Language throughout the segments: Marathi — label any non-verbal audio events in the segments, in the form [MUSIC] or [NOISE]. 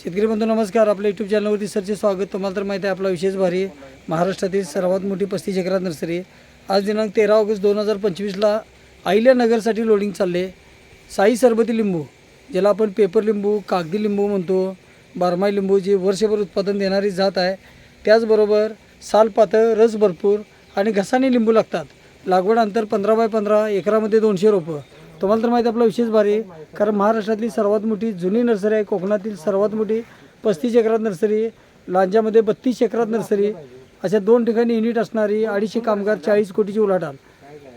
शेतकरी बंधू नमस्कार. आपल्या यूट्यूब चॅनलवरती सरचे स्वागत. तुम्हाला तर माहिती आहे आपला विशेष भारी. महाराष्ट्रातील सर्वात मोठी पस्तीस एकरात नर्सरी. आज दिनांक तेरा ऑगस्ट दोन हजार पंचवीसला अहिल्यानगरसाठी लोडिंग चालले. साई सरबती लिंबू ज्याला आपण पेपर लिंबू कागदी लिंबू म्हणतो बारमाही लिंबू जी वर्षभर उत्पादन देणारी जात आहे. त्याचबरोबर सालपातळ रस भरपूर आणि घसाने लिंबू लागतात. लागवड अंतर पंधरा बाय पंधरा एकरामध्ये दोनशे रोपं. तुम्हाला तर माहिती आहे आपला विशेष भारी आहे. कारण महाराष्ट्रातली सर्वात मोठी जुनी नर्सरी आहे कोकणातील सर्वात मोठी पस्तीस एकरात नर्सरी लांजामध्ये बत्तीस एकरात नर्सरी अशा दोन ठिकाणी युनिट असणारी अडीचशे कामगार चाळीस कोटीची उलाढाल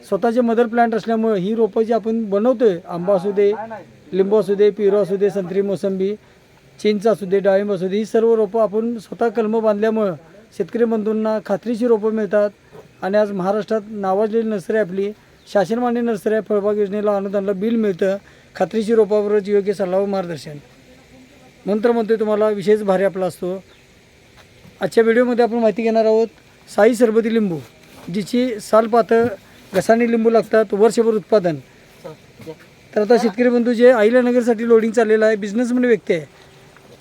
स्वतःचे मदर प्लांट असल्यामुळे ही रोपं जी आपण बनवतोय आंबा असू दे लिंबू असू दे पिरो असू दे संत्री मोसंबी चिंच असू दे डाळिंब असू दे ही सर्व रोपं आपण स्वतः कलमं बांधल्यामुळं शेतकरी बंधूंना खात्रीची रोपं मिळतात आणि आज महाराष्ट्रात नावाजलेली नर्सरी आपली शासनमान्य नर्सरी आहे फळबाग योजनेला अनुदानला बिल मिळतं. खात्रीची रोपावरच योग्य सल्ला व मार्गदर्शन. मंत्र तुम्हाला विशेष भारी आपला असतो. आजच्या व्हिडिओमध्ये आपण माहिती घेणार आहोत साई सरबती लिंबू जिची साल घसाणी लिंबू लागतात वर्षभर उत्पादन. तर आता शेतकरी बंधू जे अहिल्यानगरसाठी लोडिंग चाललेलं आहे बिझनेसमन व्यक्ती आहे.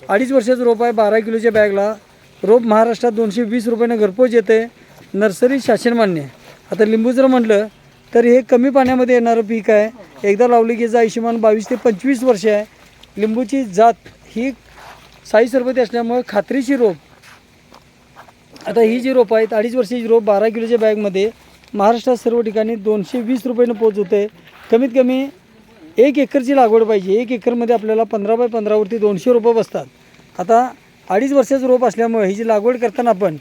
अडीच वर्षाचं रोप आहे बारा किलोच्या बॅगला. रोप महाराष्ट्रात दोनशे वीस रुपयानं घरपोच येते. नर्सरी शासन मान्य आहे. आता लिंबू जर म्हटलं तर हे कमी पाण्यामध्ये येणारं पीक आहे. एकदा लावली की आयुष्यमान बावीस ते पंचवीस वर्ष आहे. लिंबूची जात ही साई सरबती असल्यामुळे खात्रीची रोप आता ही जी रोपं आहेत अडीच वर्षाची रोप बारा किलोच्या बॅगमध्ये महाराष्ट्रात सर्व ठिकाणी दोनशे वीस रुपयानं पोच होते कमीत कमी एक एकरची लागवड पाहिजे. एक एकरमध्ये आपल्याला पंधरा बाय पंधरावरती दोनशे रोपं बसतात. आता अडीच वर्षाचं रोप असल्यामुळे ही जी लागवड करताना आपण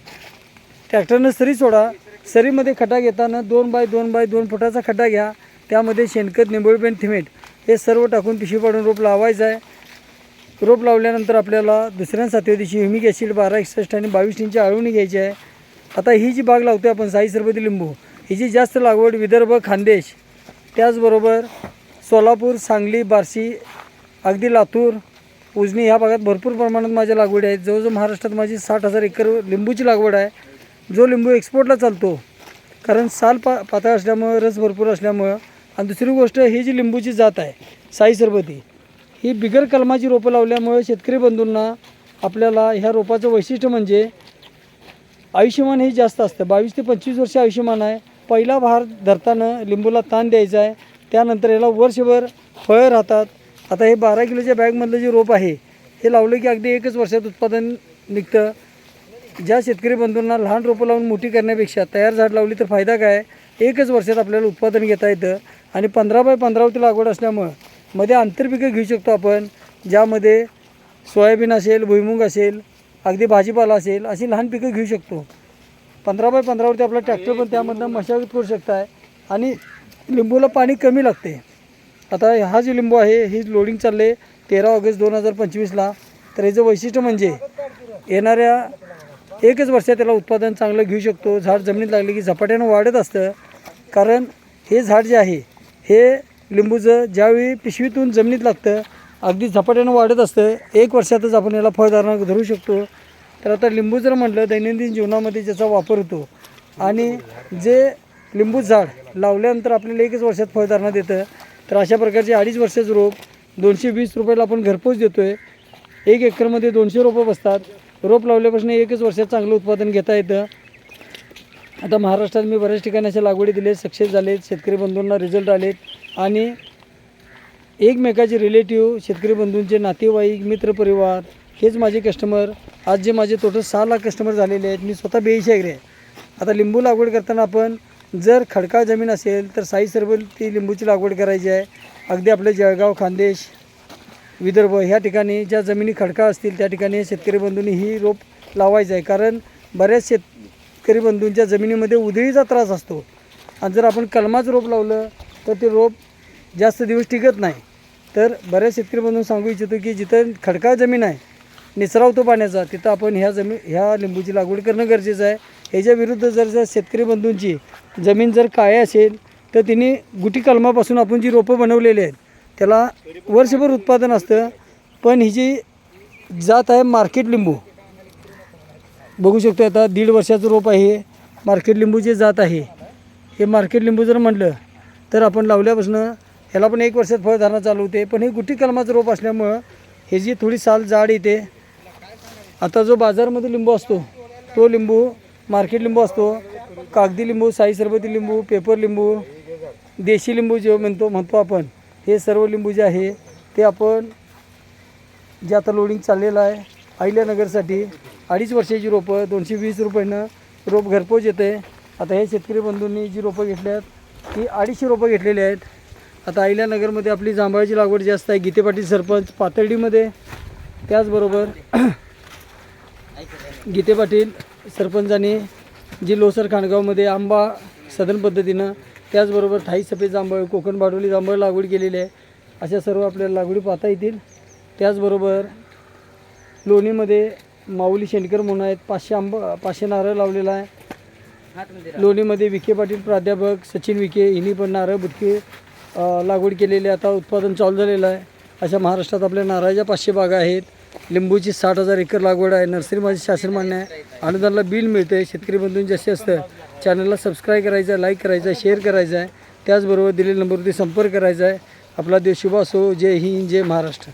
ट्रॅक्टरनं सरी सोडा सरीमध्ये खड्डा घेताना दोन बाय दोन बाय दोन फुटाचा खड्डा घ्या. त्यामध्ये शेणखत निंबोळपेन थिमेट हे सर्व टाकून पिशवी पाडून रोप लावायचं आहे. रोप लावल्यानंतर आपल्याला दुसऱ्या सातव्या दिवशी ह्युमिक ॲसिड बारा एकसष्ट आणि बावीस टींची आळवणी घ्यायची आहे. आता ही जी बाग लावतो आपण साई सरबती लिंबू हिची जास्त लागवड विदर्भ खानदेश त्याचबरोबर सोलापूर सांगली बार्शी अगदी लातूर उजनी ह्या भागात भरपूर प्रमाणात माझ्या लागवडी आहेत. जवळजवळ महाराष्ट्रात माझी साठ हजार एकर लिंबूची लागवड आहे. जो लिंबू एक्सपोर्टला चालतो कारण साल पा पातळ असल्यामुळं रस भरपूर असल्यामुळं आणि दुसरी गोष्ट ही जी लिंबूची जात आहे साई सरबती ही बिगर कलमाची रोपं लावल्यामुळे शेतकरी बंधूंना आपल्याला ह्या रोपाचं वैशिष्ट्य म्हणजे आयुष्यमान हे जास्त असतं. बावीस ते पंचवीस वर्ष आयुष्यमान आहे. पहिला भार धरताना लिंबूला ताण द्यायचा आहे. त्यानंतर याला वर्षभर फळं राहतात. आता हे बारा किलोच्या बॅगमधलं जे रोप आहे हे लावलं की अगदी एकच वर्षात उत्पादन निघतं. ज्या शेतकरी बंधूंना लहान रोपं लावून मोठी करण्यापेक्षा तयार झाड लावली तर फायदा काय? एकच वर्षात आपल्याला उत्पादन घेता येतं आणि पंधरा बाय पंधरावरती लागवड असल्यामुळं मध्ये आंतरपिकं घेऊ शकतो आपण ज्यामध्ये सोयाबीन असेल भुईमुग असेल अगदी भाजीपाला असेल अशी लहान पिकं घेऊ शकतो. पंधरा बाय पंधरावरती आपला ट्रॅक्टर पण त्यामधनं मशागत करू शकताय आणि लिंबूला पाणी कमी लागते. आता हा जो लिंबू आहे ही लोडिंग चालले तेरा ऑगस्ट दोन हजार पंचवीसला. तर याचं वैशिष्ट्य म्हणजे येणाऱ्या एकच वर्षात त्याला उत्पादन चांगलं घेऊ शकतो. झाड जमिनीत लागले की झपाट्यानं वाढत असतं. कारण हे झाड जे आहे हे लिंबूचं ज्यावेळी पिशवीतून जमिनीत लागतं अगदी झपाट्यानं वाढत असतं. एक वर्षातच आपण याला फळधारणा धरू शकतो. तर आता लिंबू जर म्हटलं दैनंदिन जीवनामध्ये ज्याचा वापर होतो आणि जे लिंबू झाड लावल्यानंतर आपल्याला एकच वर्षात फळधारणा देतं तर अशा प्रकारचे अडीच वर्षाचं रोप दोनशे वीस रुपयाला आपण घरपोच देतो आहे एक एकरमध्ये दोनशे रोपं बसतात. रोप लावल्यापासून एकच वर्षात चांगलं उत्पादन घेता येतं. आता महाराष्ट्रात मी बऱ्याच ठिकाणी अशा लागवडी दिले सक्सेस झालेत शेतकरी बंधूंना रिझल्ट आलेत आणि एकमेकाचे रिलेटिव्ह शेतकरी बंधूंचे नातेवाईक मित्रपरिवार हेच माझे कस्टमर आज जे माझे टोटल सहा लाख कस्टमर झालेले आहेत मी स्वतः बेईशी आहे. आता लिंबू लागवड करताना आपण जर खडकाळ जमीन असेल तर साई सरबल ती लिंबूची लागवड करायची आहे. अगदी आपले जळगाव खानदेश विदर्भ ह्या ठिकाणी ज्या जमिनी खडका असतील त्या ठिकाणी शेतकरी बंधूंनी ही रोप लावायचं आहे. कारण बऱ्याच शेतकरी बंधूंच्या जमिनीमध्ये उधळीचा त्रास असतो. आणि जर आपण कलमाचं रोप लावलं तर ते रोप जास्त दिवस टिकत नाही. तर बऱ्याच शेतकरी बंधून सांगू इच्छितो की जिथं खडकाळ जमीन आहे निचरा होतो पाण्याचा तिथं आपण ह्या जमीन ह्या लिंबूची लागवड करणं गरजेचं आहे. ह्याच्या विरुद्ध जर जर शेतकरी बंधूंची जमीन जर काळे असेल तर तिने गुटी कलमापासून आपण जी रोपं बनवलेली आहेत त्याला वर्षभर उत्पादन असतं. पण ही जी जात आहे मार्केट लिंबू बघू शकतो आता दीड वर्षाचं रोप आहे. मार्केट लिंबू जे जात आहे हे मार्केट लिंबू जर म्हटलं तर आपण लावल्यापासून ह्याला पण एक वर्षात फळधारणा चालू होते. पण हे गुट्टी कलमाचं रोप असल्यामुळं हे जी थोडी साल जाड येते. आता जो बाजारमध्ये लिंबू असतो तो लिंबू मार्केट लिंबू असतो. कागदी लिंबू साई सरबती लिंबू पेपर लिंबू देशी लिंबू जे म्हणतो म्हणतो आपण. हे सर्व लिंबू जे आहे ते आपण जे आता लोडिंग चाललेलं आहे अहिल्यानगरसाठी अडीच वर्षाची रोपं दोनशे वीस रुपयानं रोप घरपोच येतं. आहे आता हे शेतकरी बंधूंनी जी रोपं घेतली आहेत ती अडीचशे रोपं घेतलेली आहेत. आता अहिल्यानगरमध्ये आपली जांभळाची लागवड जास्त आहे गीते पाटील सरपंच पातर्डीमध्ये त्याचबरोबर [CLEARS THROAT] गीते पाटील सरपंचांनी जी लोसर खाणगावमध्ये आंबा सदन पद्धतीनं त्याचबरोबर थाई सफेद जांभळ कोकण बाडोली जांभळ लागवड केलेली आहे. अशा सर्व आपल्याला लागवडी पाहता येतील. त्याचबरोबर लोणीमध्ये माऊली शेंडकर म्हणून आहेत. पाचशे आंब पाचशे नारळ लावलेला आहे. लोणीमध्ये विखे पाटील प्राध्यापक सचिन विखे हिनी पण नारळ बुटके लागवड केलेली आता उत्पादन चालू झालेलं आहे. अशा महाराष्ट्रात आपल्या नारळाच्या पाचशे बागा आहेत. लिंबूची साठ हजार एकर लागवड आहे. नर्सरी शासन मान्य आहे. अनुदानाला बिल मिळतं आहे शेतकरी बंधूंचे जास्ती असतं चॅनलला सबस्क्राईब करायचं आहे लाईक करायचं आहे शेअर करायचं आहे. त्याचबरोबर दिलेल्या नंबरवरती संपर्क करायचा आहे. आपला देश शुभ असो. जय हिंद जय महाराष्ट्र.